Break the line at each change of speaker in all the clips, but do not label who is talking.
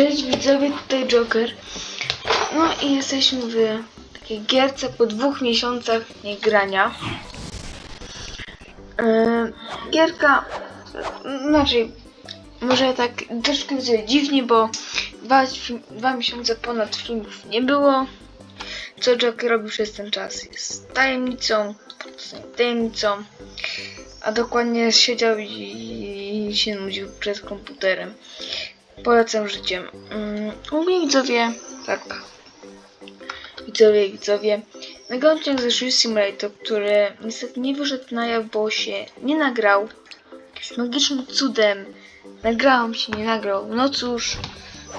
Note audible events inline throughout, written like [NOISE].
Cześć widzowie, tutaj Joker. No i jesteśmy w takiej gierce po dwóch miesiącach niegrania. Yy, gierka, znaczy, może tak troszkę dziwnie, bo dwa, dwa miesiące ponad filmów nie było. Co Joker robił przez ten czas jest tajemnicą, tajemnicą, a dokładnie siedział i, i się nudził przed komputerem polecam życiem. Ogólnie widzowie, tak. Widzowie, widzowie. Nagrałem odcinek ze Shoe Simulator, który niestety nie wyszedł na jaw, bo się nie nagrał. Jakimś magicznym cudem nagrałem się, nie nagrał. No cóż,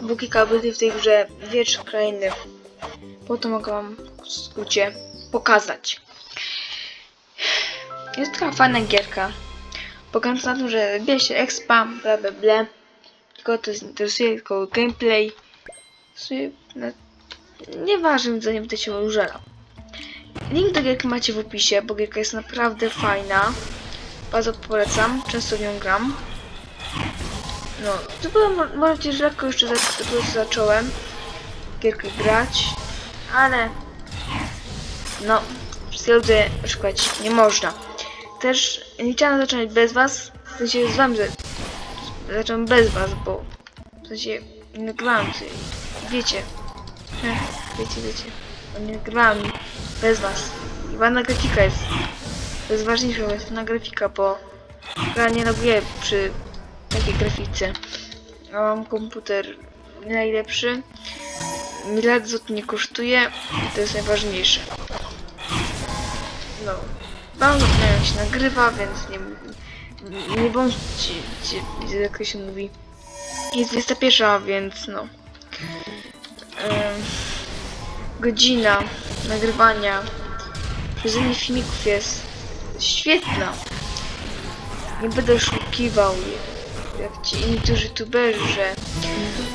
było kilka w tej grze, trzy krainy. Po to mogę wam w skrócie pokazać. Jest taka fajna gierka. Pokażę na tym, że bierze się expa, bla bla bla tylko to interesuje, tylko gameplay. No, nieważne, nie będę się użerał. Link do gierki macie w opisie, bo gierka jest naprawdę fajna. Bardzo polecam, często nią gram. No, to było mo- możecie że lekko jeszcze za, zacząłem gierkę grać, ale no, stwierdzę, szukać nie można. Też nie chciałam zacząć bez was, w sensie z wami zacząłem bez was, bo w sensie nie nagrywałem sobie. Wiecie. Wiecie, wiecie. Nie nagrywałem bez was. I ładna grafika jest. To jest ważniejsze, bo jest ładna grafika, bo ja nie robię przy takiej grafice. Ja mam komputer najlepszy. Miliard złotych nie kosztuje i to jest najważniejsze. No. Bardzo się nagrywa, więc nie, nie bądźcie, cie- jak się mówi. Jest 21, więc no. Godzina nagrywania, prowadzenie filmików jest świetna. Nie będę oszukiwał, jak ci niektórzy youtuberzy, że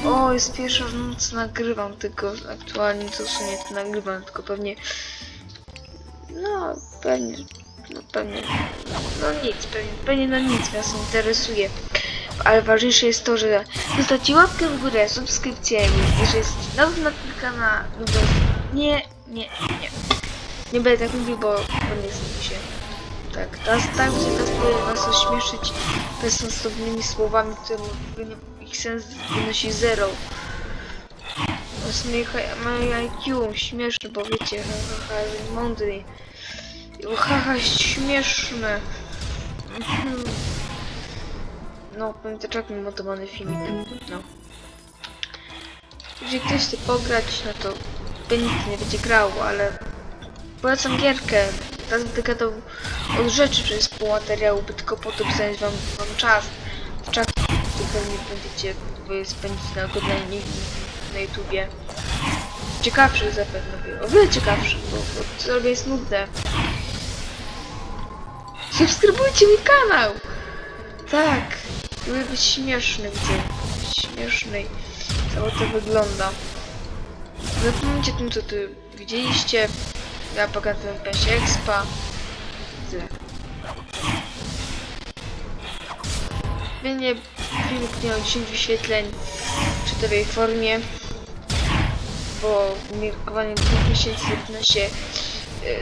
o, jest pierwsza w nocy nagrywam, tylko aktualnie to w sumie to nagrywam, tylko pewnie no, pewnie, no pewnie no nic, pewnie, pewnie no nic nie interesuje. Ale ważniejsze jest to, że zostawcie łapkę w górę, subskrypcję, jeżeli jest nowy na tym kanale, no nie, nie, nie. Nie będę tak mówił, bo, bo nie mi się. Tak, teraz tak się teraz próbuję was ośmieszyć bezsensownymi słowami, które ich sens wynosi zero. Moje, moje IQ śmieszne, bo wiecie, haha, ha, mądry. Haha, śmieszne. No, pamiętaczek mi montowany filmik. No. Jeżeli ktoś chce pograć, no to nic nie będzie grało, ale polecam gierkę. Teraz będę gadał od rzeczy przez pół materiału, by tylko po to zająć wam, wam czas. Czas, który pewnie będziecie wy spędzić na oglądaniu na YouTubie. Ciekawszych zapewne, o wiele ciekawszych, bo, bo to jest nudne. [LAUGHS] Subskrybujcie mój kanał! Tak, żeby być śmieszny, widzę. Śmieszny. Cało to wygląda. Zapomnijcie tym, co tu widzieliście. Ja pokazuję się expa. Tyle. Pewnie filmik miał 10 wyświetleń w czytowej formie, bo umiarkowanie 2 miesięcy zaczyna się e,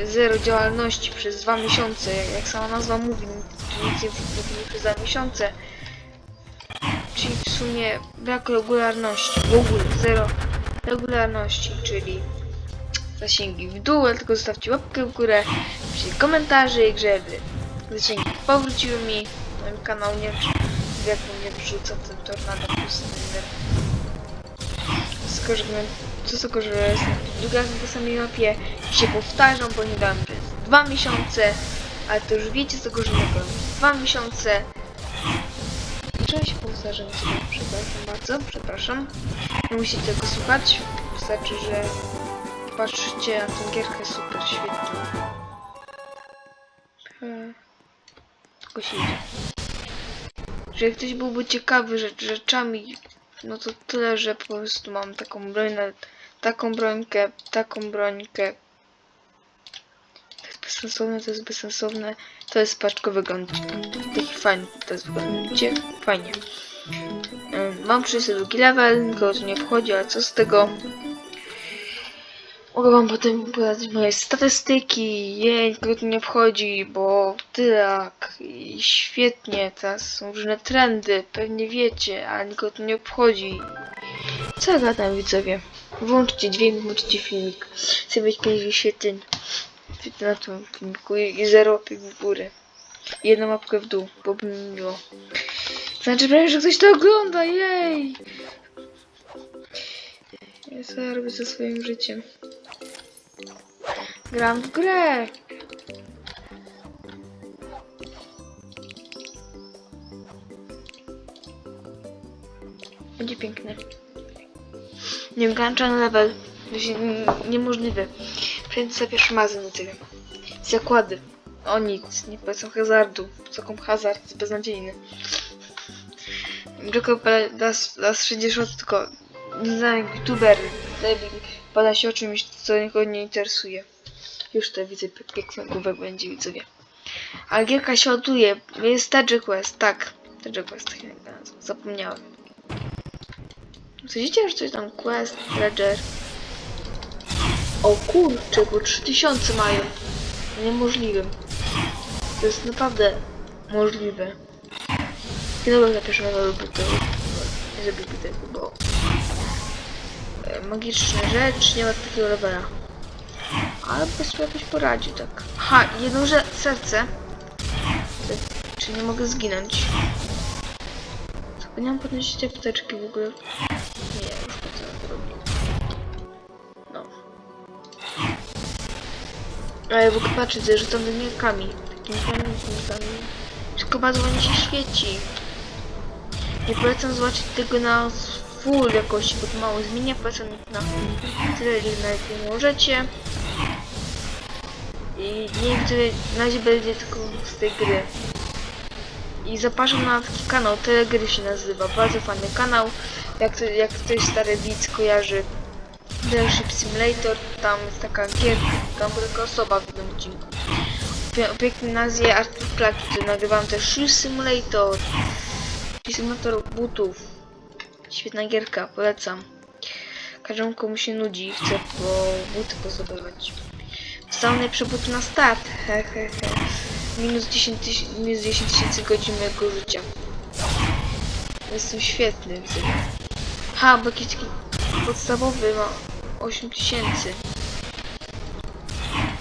zero działalności przez dwa miesiące, jak, sama nazwa mówi, nic nie robimy przez dwa miesiące. Czyli w sumie brak regularności, w ogóle zero regularności, czyli zasięgi w dół, tylko zostawcie łapkę w górę, piszcie komentarze i żeby zasięgi powróciły mi, na moim kanał nie wiem, jak mnie wrzuca ten tornado plus inny. Co tego, że druga na tej samej mapie się powtarzam, bo nie dałem przez dwa miesiące, ale to już wiecie z tego, że nie byłem dwa miesiące. Czemu się powtarzam? Przepraszam bardzo, przepraszam. Nie musicie tego słuchać. Wystarczy, że patrzycie na tę gierkę super świetnie. Hmm. Tylko się idzie. Że jak ktoś byłby ciekawy rzecz, rzeczami, no to tyle, że po prostu mam taką broń, taką brońkę, taką brońkę. To jest bezsensowne, to jest bezsensowne. To jest paczko wygląd. Taki fajny, to jest wygląd. Fajnie. Mam 32 level, nikogo to nie wchodzi, ale co z tego? Mogę wam potem podać moje statystyki, jej, nikogo to nie wchodzi, bo tak, świetnie, teraz są różne trendy, pewnie wiecie, ale nikogo to nie obchodzi. Co ja gadam, widzowie? Włączcie dźwięk, włączcie filmik, chcę mieć 5 wyświetleń na tym filmiku i i zero łapek w górę. Jedną łapkę w dół, bo by mi miło. Znaczy prawie, że ktoś to ogląda, jej! Ja co robię ze swoim życiem? Gram w grę! Będzie piękne. Nieograniczony level. To się n- niemożliwe. Przejdę za pierwszy magazyn do tego. Zakłady. O nic, nie polecam hazardu. Taką hazard jest beznadziejny. Tylko das, das 60 tylko nie znam youtuber debil pada się o czymś, co nikogo nie interesuje. Już to widzę, piękny główek będzie widzowie. Ale gierka się ładuje. Jest Tedge Quest, tak. Tedge Quest, tak jak. Zapomniałem. Słyszycie, że coś tam Quest, Ledger. O kurczę, bo 3000 mają. Niemożliwym. To jest naprawdę możliwe. Kiedy za pierwszym robię to, nie zrobiłby tego, bo e, magiczna rzecz, nie ma takiego levela. Ale po prostu jakoś poradzi, tak. Aha, jedno że serce. Czy nie mogę zginąć? Zapomniałam podnosić te apteczki w ogóle. Nie, już po co to robię. No. Ale w ogóle patrzcie, że tam wymiarkami. Takimi wymiarkami. Wszystko bardzo ładnie się świeci. Nie polecam zobaczyć tego na full jakości, bo to mało zmienia. Polecam na tyle, ile najlepiej możecie. I na razie będzie tylko z tej gry. I zapraszam na taki kanał, Telegry się nazywa. Bardzo fajny kanał. Jak, to, jak ktoś stary widz kojarzy Dealership Simulator, tam jest taka gierka, tam taka osoba w tym odcinku. Pięknej nazwie Artur Plaki, nagrywam też Shoe Simulator. Symulator butów. Świetna gierka, polecam. Każdemu komu się nudzi i chce po buty pozdobywać. Najlepsze buty na start. He, he, he. Minus 10 tysięcy minus 10 tysięcy godzin mojego życia. Jestem świetny. Ha, bo jakiś taki podstawowy ma 8 tysięcy.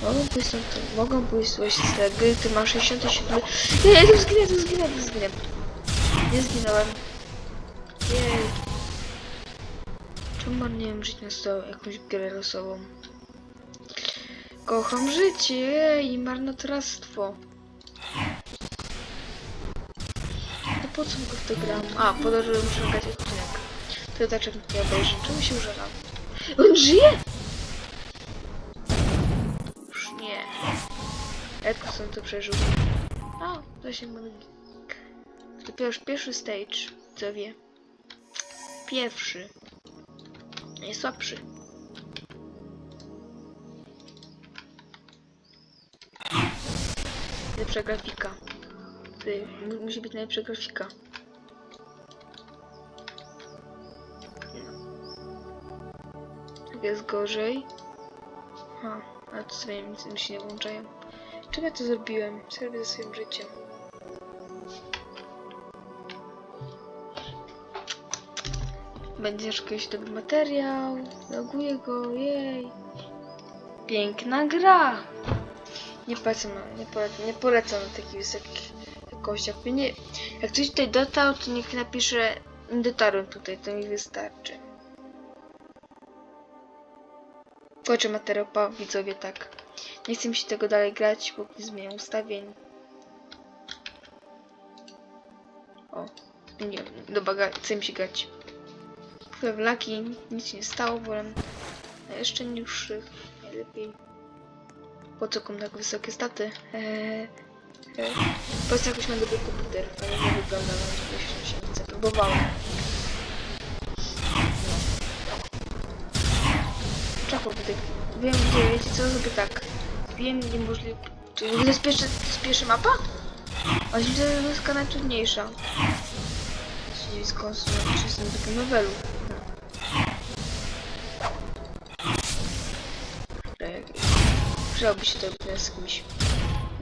Mogą pójść stąd, mogą pójść właśnie z tej gry, ty masz 67... Nie, ja tu zginę, tu zginę, tu zginę. Nie zginąłem. Jej. Czemu marniłem żyć na stałe jakąś grę losową? Kocham życie, jej, marnotrawstwo. No po co w to gram? A, po to, żeby muszę grać odcinek. To tak, jak nie obejrzę. Czemu się użeram? On żyje? Już nie. Edson to przeżył. A, mówi. To dopiero już pierwszy stage, co wie. Pierwszy. Najsłabszy. Najlepsza grafika. Ty, mu- musi być najlepsza grafika. Jest gorzej. Ha, ale to sobie mi się nie włączają. Czemu ja to zrobiłem? Co robię ze swoim życiem? Będzie jakiś dobry materiał. Loguję go, jej. Piękna gra. Nie polecam, nie polecam, nie polecam takich wysokich jakościach. Nie, jak ktoś tutaj dotarł, to niech napisze nie dotarłem tutaj, to mi wystarczy. Kończę materiał, pa, widzowie, tak. Nie chcę mi się tego dalej grać, bo nie zmieniam ustawień. O, zmieniłem. Dobra, chcę mi się grać. w laki, nic nie stało, wolę jeszcze niższych, najlepiej. Po co komu tak wysokie staty? Eee, eee. Po prostu jakoś mam dobry komputer, ale nie wygląda na to, się chce. Próbowałem. Czako tutaj. Wiem gdzie, wiecie co, zrobię tak. Wiem niemożliwe. Czy w ogóle jest pierwsza mapa? A że jest najtrudniejsza. dziwić, skąd są czy jestem w takim levelu. Się to grać z kimś.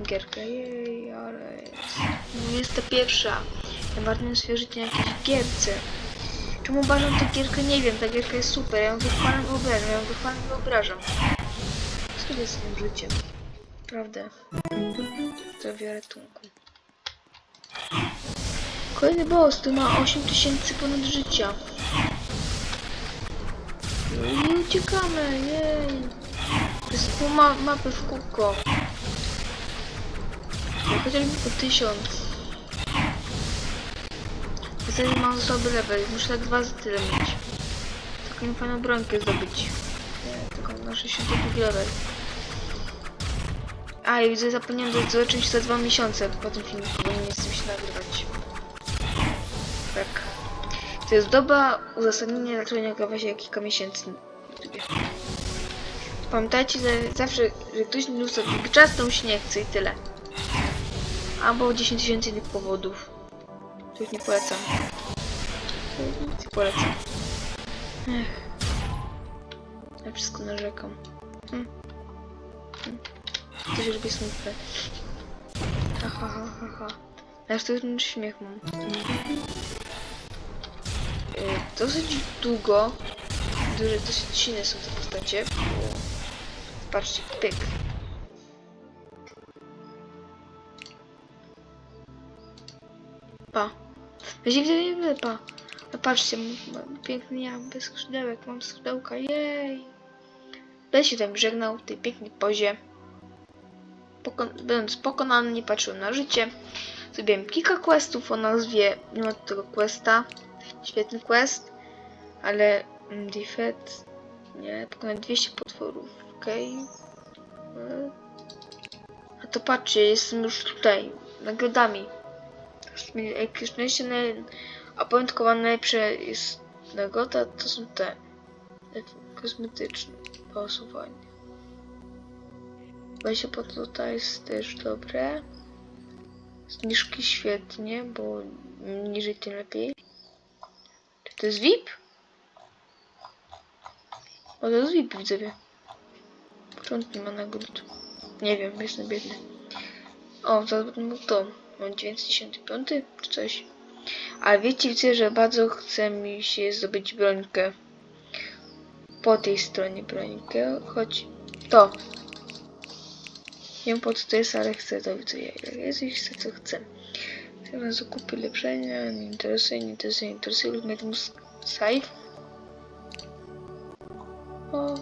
Gierkę, jej, ale jest. 21. Najbardziej swoje życie na jakiejś gierce. Czemu uważam tę gierkę? Nie wiem, ta gierka jest super, ja ją wychwalam wyobrażam, ja ją wychwalam wyobrażam. Co jest z tym życiem? Prawda. Zdrowia ratunku. Kolejny boss, tu ma 8000 ponad życia. No i uciekamy, jej. Jest pół ma mapy w kółko. Ja chociażby po 1000. Wtedy mam słaby level, muszę tak dwa za tyle mieć. Taką fajną brońkę zdobyć. Tylko na 62 level. A, i widzę, zapomniałem czymś za dwa miesiące po tym filmiku, bo nie chcę się nagrywać. Tak. To jest doba uzasadnienia, nagrywa się kilka miesięcy. Pamiętajcie, że zawsze, że ktoś nie ustawi czas, to mu się nie chce i tyle. Albo 10 tysięcy innych powodów. Których nie polecam. Nie polecam. Ech. Ja wszystko narzekam. Hm. Hm. To się robi smutne. Ha, ha, ha, ha, ha. Aż to już śmiech mam. Dosyć długo, duże, dosyć silne są te postacie. Patrzcie, pyk. Pa. Będzie widzę, nie widzę, pa. No patrzcie, piękny ja, bez skrzydełek, mam skrzydełka, jej. Będę się tam żegnał w tej pięknej pozie. Będąc pokonany, nie patrzyłem na życie. Zrobiłem kilka questów o nazwie, nie ma tego questa. Świetny quest, ale mm, defeat, nie, pokonać 200 potworów, okej. Okay. A to patrzcie, jestem już tutaj, nagrodami. Jak już szczęście na opamiętkowane najlepsze jest nagroda, to są te kosmetyczne pasowanie. Weź po to jest też dobre. Zniżki świetnie, bo niżej tym lepiej. Czy to jest VIP? O, to jest VIP, widzowie. Początek nie ma nagród. Nie wiem, jestem biedny. O, będę mógł to. Mam 995 czy coś. Ale wiecie, widzę, że bardzo chce mi się zdobyć brońkę. Po tej stronie brońkę, choć to. Nie wiem po co to jest, ale chcę to widzę. Jak jest i chcę, co chcę. Na zakupy lepszenia, nie interesuje, nie interesuje, nie interesuje, lub mieć save. O,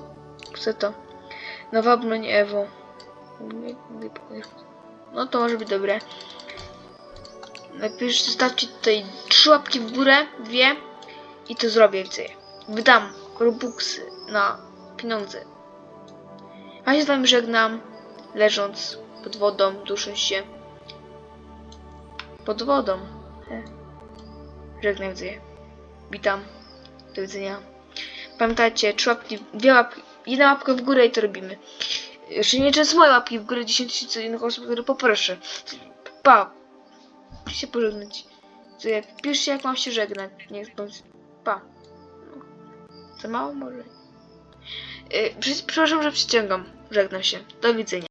chcę to. Nowa broń Evo. No to może być dobre. Najpierw zostawcie tutaj trzy łapki w górę, dwie i to zrobię więcej. Wydam robuxy na pieniądze. A się z wami żegnam, leżąc pod wodą, dusząc się. Pod wodą. He. Żegnam widzę. Witam. Do widzenia. Pamiętajcie, trzy łapki, dwie łapki, jedna łapka w górę i to robimy. Jeszcze nie często moje łapki w górę, 10 tysięcy innych osób, które poproszę. Pa. się pożegnać. Piszcie jak mam się żegnać. Niech bądź. Pa. Za mało może. Yy, przepraszam, że przyciągam. Żegnam się. Do widzenia.